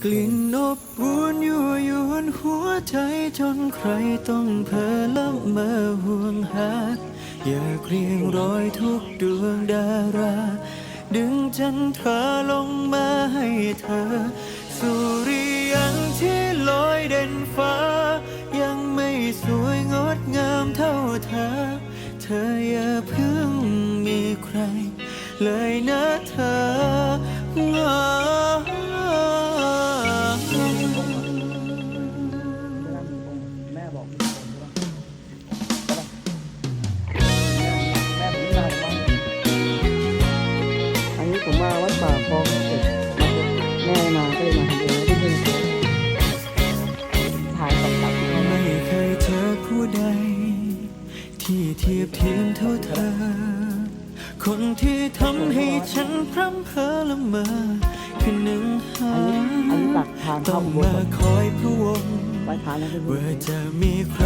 กลิ่นอบอุ่นยั่วยวนหัวใจจนใครต้องเพ้อละเมอห่วงหา อยากเรียงรอยทุกดวงดารา ดึงจันทราลงมาให้เธอ สุริยันที่ลอยเด่นฟ้า ยังไม่สวยงดงามเท่าเธอ เธออย่าเพิ่งมีใคร เลยนะเธอ ผมมาวัดป่อเจ็ดแม่มาก็เลยมาทำเองที่นี่ถ่ายกับตับไม่เคยเจอผู้ใด ที่เทียบเทียมเท่าเธอ คนที่ทำให้ฉันพร่ำเพ้อละเมอคือหนึ่งหาต้องมาคอยพะวงว้ทานนะเพื่อนว่ามีใคร